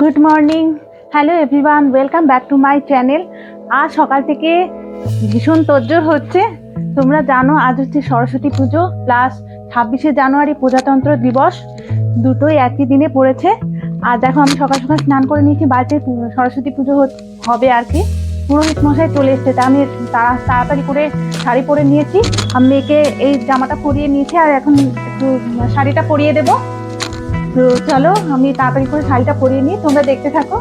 Good morning hello everyone welcome back to my channel আজ সকাল থেকে ভীষণ তোজ্জোর হচ্ছে। তোমরা জানো, আজ হচ্ছে সরস্বতী পুজো প্লাস ছাব্বিশে জানুয়ারি প্রজাতন্ত্র দিবস। দুটোই একই দিনে পড়েছে। আর দেখো, আমি সকাল সকাল স্নান করে নিয়েছি। বাড়িতে সরস্বতী পুজো হবে আর কি। পুরোহিত মশাই চলে এসছে। তা আমি তাড়া- তাড়াতাড়ি করে শাড়ি পরে নিয়েছি। আমি মেয়েকে এই জামাটা পরিয়ে নিয়েছি। আর এখন একটু শাড়িটা পরিয়ে দেবো। তো চলো আমি তাড়াতাড়ি করে শাড়িটা পরিয়ে নিই তোমরা দেখতে থাকো।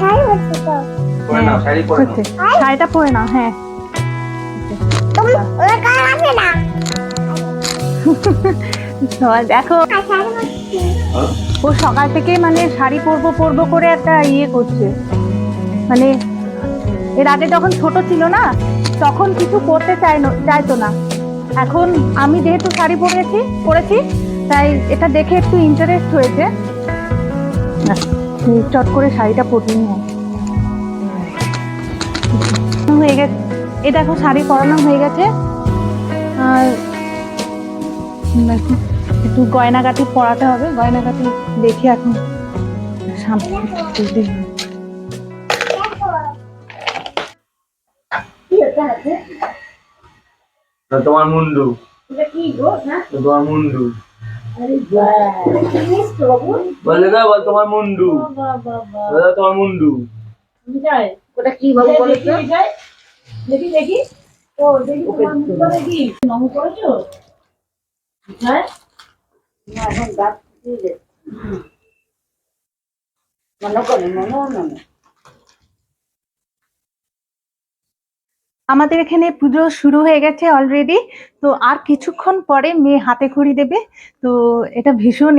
নাও হচ্ছে। শাড়িটা পরে নাও হ্যাঁ। দেখো। ও সকাল থেকে মানে শাড়ি পরবো পরবো করে একটা ইয়ে করছে। মানে এর আগে যখন ছোট ছিল না তখন কিছু করতে চাই চাইতো না। এখন আমি যেহেতু শাড়ি পরেছি পরেছি, তাই এটা দেখে একটু ইন্টারেস্ট হয়েছে। চট করে শাড়িটা নিও হয়ে গেছে। এই দেখো, শাড়ি পরানো হয়ে গেছে। আর একটু গয়নাগাটি পরাতে হবে। গয়নাগাটি দেখি এখন সামনে তোমার মুন্ডু। তোমার মুন্ডু। বলে দাও বল তোমার মুন্ডু। বলে তোমার মুন্ডু। ওটা কি বাবু বলো দেখি দেখি ও দেখি তোমার মুখটা দেখি। নম করেছ? হ্যাঁ না এখন দাঁত দিয়ে মনে করে মনে মনে আমাদের এখানে পুজো শুরু হয়ে গেছে অলরেডি তো আর কিছুক্ষণ পরে মেয়ে হাতে খড়ি দেবে। তো এটা ভীষণ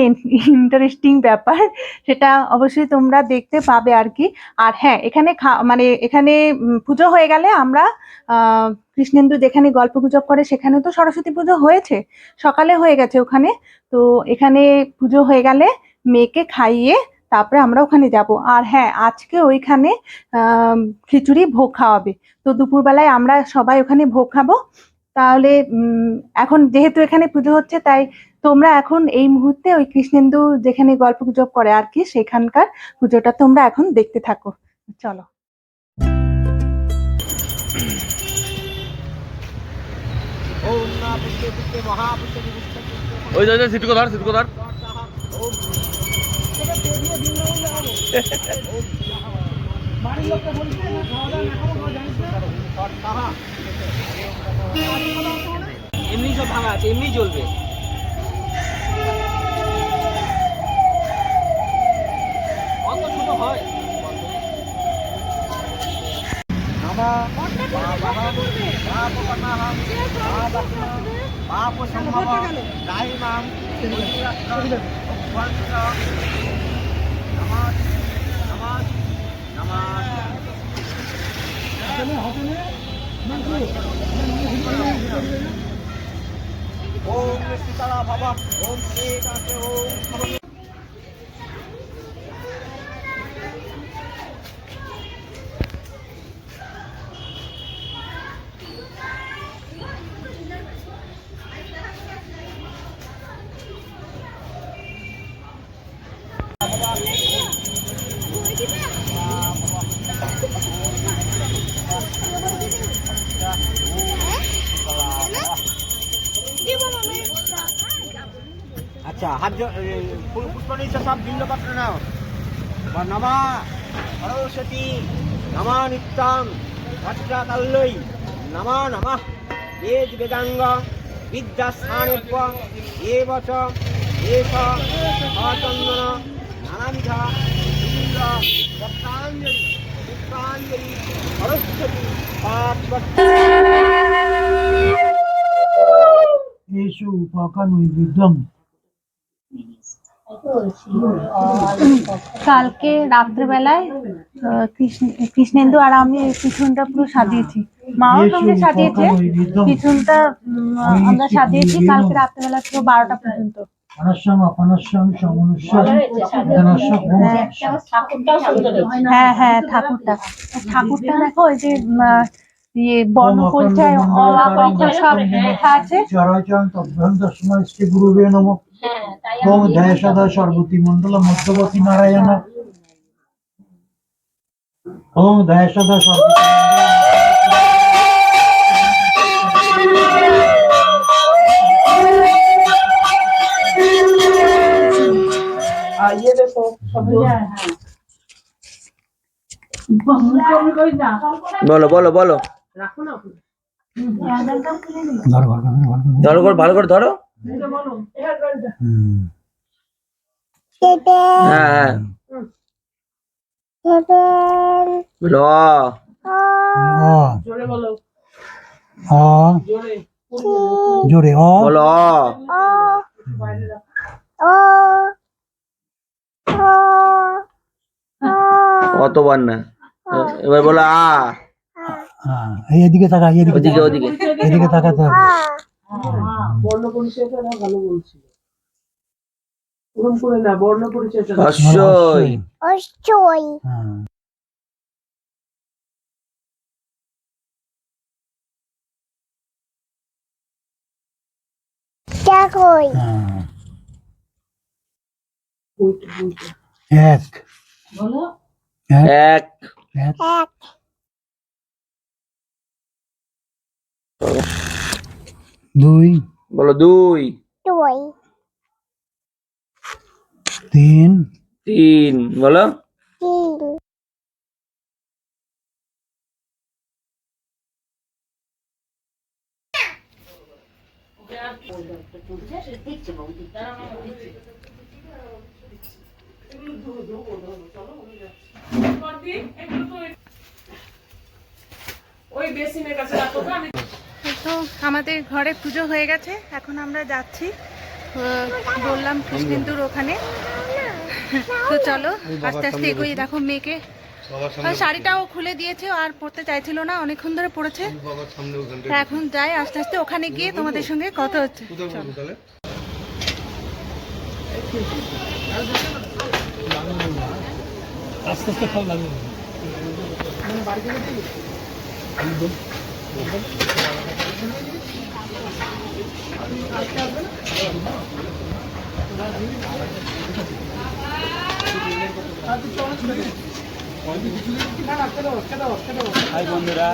ইন্টারেস্টিং ব্যাপার। সেটা অবশ্যই তোমরা দেখতে পাবে আর কি। আর হ্যাঁ এখানে মানে এখানে পুজো হয়ে গেলে আমরা কৃষ্ণেন্দু যেখানে গল্প গুজব করে সেখানে তো সরস্বতী পুজো হয়েছে। সকালে হয়ে গেছে ওখানে। তো এখানে পুজো হয়ে গেলে মেয়েকে খাইয়ে তারপরে আমরা ওখানে যাব। আর হ্যাঁ আজকে ওইখানে আহ খিচুড়ি ভোগ খাওয়াবে। তো দুপুরবেলায় আমরা সবাই ওখানে ভোগ খাব। তাহলে এখন যেহেতু এখানে পুজো হচ্ছে তাই তোমরা এখন এই মুহূর্তে ওই কৃষ্ণেন্দু যেখানে গল্প গুজব করে আর কি সেখানকার পুজোটা তোমরা এখন দেখতে থাকো। চলো। ওই যে সিটকো ধর সিটকো ধর। এমনি সব ভাঙা আছে এমনি চলবে অত ছোট হয় ওম সীতারা বাবা ওম এক আছে ওম আচ্ছা হাত নিশা হাত পুষ্প নিশা সব বিন্দপাত্র নাও বা নমা সরস্বতী নমা নিত্যাম ভট্টা কাল্লই নমা নমা, বেদ বেদাঙ্গ বিদ্যা স্থানেব এ বচ এষ অচন্দন নানাবিধ ভক্তাঞ্জলি ভক্তাঞ্জলি Saraswati Parvati Yesu upaka nuyvidam. কালকে রাত্রেবেলায় কৃষ্ণ কৃষ্ণেন্দু আর আমি পিছনটা পুরো সাজিয়েছি। মাও সঙ্গে সাজিয়েছে। পিছনটা আমরা সাজিয়েছি কালকে রাত্রেবেলা পুরো বারোটা পর্যন্ত। হ্যাঁ। সুন্দর হয়েছে। হ্যাঁ হ্যাঁ ঠাকুরটা। ঠাকুরটা দেখো ওই যে আহ, ইয়ে বর্ণ ওম পরিচয় অখণ্ড অ আ, ক, খ মণ্ডলকারী সব লেখা আছে। চরাচরণ তদ্ভ্যং তস্মৈ শ্রী গুরুবে নমঃ। হ্যাঁ ওম ধ্যায় সদা সর্বতি মণ্ডল মধ্যবতী নারায়ণ। ওম ধ্যায় সদা সর্বতি বলো। ধরো ভালো করে ধরো। হ্যাঁ হ্যাঁ। বলো। অ জোরে অ। বলো অ। অতবার না। এবার বলো আ। হ্যাঁ, এই এদিকে তাকা এদিকে ওদিকে ওদিকে। এদিকে তাকাতে হবে। বর্ণ পরিচয়টা ভালো বলছিল করে না বর্ণ পরিচয়টা না। অবশ্যই হ্যাঁ। হ্যাঁ। এক। এক। এক। দুই। বলো দুই। তিন। তিন। বলো। ওই বেসিনের কাছে রাখো তো, আমি তো আমাদের ঘরে পুজো হয়ে গেছে। এখন আমরা যাচ্ছি বললাম কৃষ্ণেন্দুর ওখানে। তো চলো আস্তে আস্তে এগোই দেখো মেয়েকে। শাড়িটাও খুলে দিয়েছে আর পড়তে চাইছিল না অনেকক্ষণ ধরে পড়েছে। তা এখন যাই আস্তে আস্তে ওখানে গিয়ে তোমাদের সঙ্গে কথা হচ্ছে। আস্তে চলো। হাই বন্ধুরা।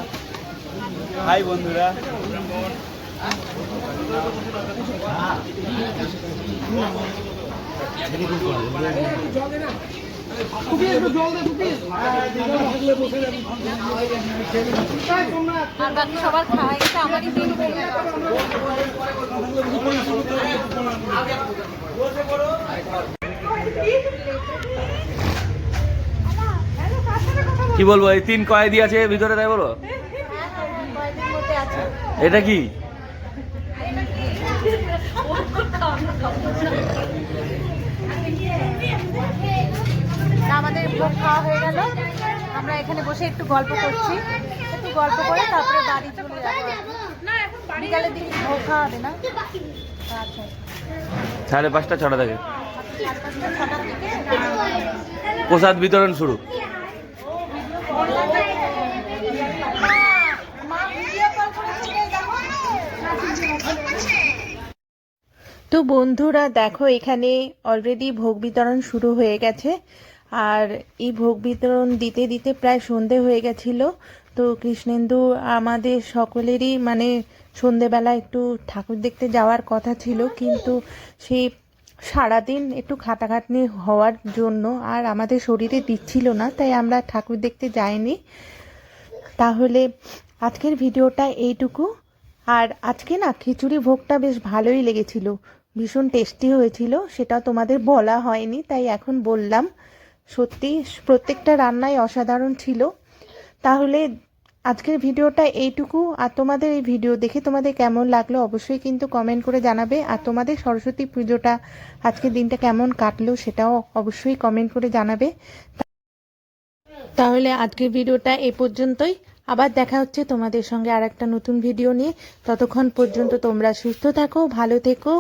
হাই বন্ধুরা। আর বাকি সবার খাওয়া গেছে আমারই দিন কি বলব এই তিন কয়েদি আছে ভিতরে তাই বলো? এটা কি? আমাদের খাওয়া হয়ে গেল। আমরা এখানে বসে একটু গল্প করছি। একটু গল্প করে তারপরে বাড়ি চলে যাব। বিকালের দিকে ভোগ খাওয়াবে না? আচ্ছা। সাড়ে পাঁচটা ছটা থেকে। প্রসাদ বিতরণ শুরু। তো বন্ধুরা দেখো এখানে অলরেডি ভোগ বিতরণ শুরু হয়ে গেছে। আর এই ভোগ বিতরণ দিতে দিতে প্রায় সন্ধে হয়ে গেছিল। তো কৃষ্ণেন্দু আমাদের সকলেরই মানে সন্ধেবেলা একটু ঠাকুর দেখতে যাওয়ার কথা ছিল, কিন্তু সেই সারাদিন একটু খাটাখাটনি হওয়ার জন্য আর আমাদের শরীরে দিচ্ছিল না, তাই আমরা ঠাকুর দেখতে যাইনি। তাহলে আজকের ভিডিওটা এইটুকু। আর আজকে না খিচুড়ি ভোগটা বেশ ভালোই লেগেছিল, ভীষণ টেস্টি হয়েছিল, সেটা তোমাদের বলা হয়নি, তাই এখন বললাম। সত্যি, প্রত্যেকটা রান্নাই অসাধারণ ছিল। তাহলে আজকের ভিডিওটা এইটুকু। আর তোমাদের এই ভিডিও দেখে তোমাদের কেমন লাগল অবশ্যই কিন্তু কমেন্ট করে জানাবে। আর তোমাদের সরস্বতী পুজোটা, আজকের দিনটা কেমন কাটলো সেটাও অবশ্যই কমেন্ট করে জানাবে। তাহলে আজকের ভিডিওটা এ পর্যন্তই। আবার দেখা হচ্ছে তোমাদের সঙ্গে আর একটা নতুন ভিডিও নিয়ে। ততক্ষণ পর্যন্ত তোমরা সুস্থ থাকো, ভালো থেকো।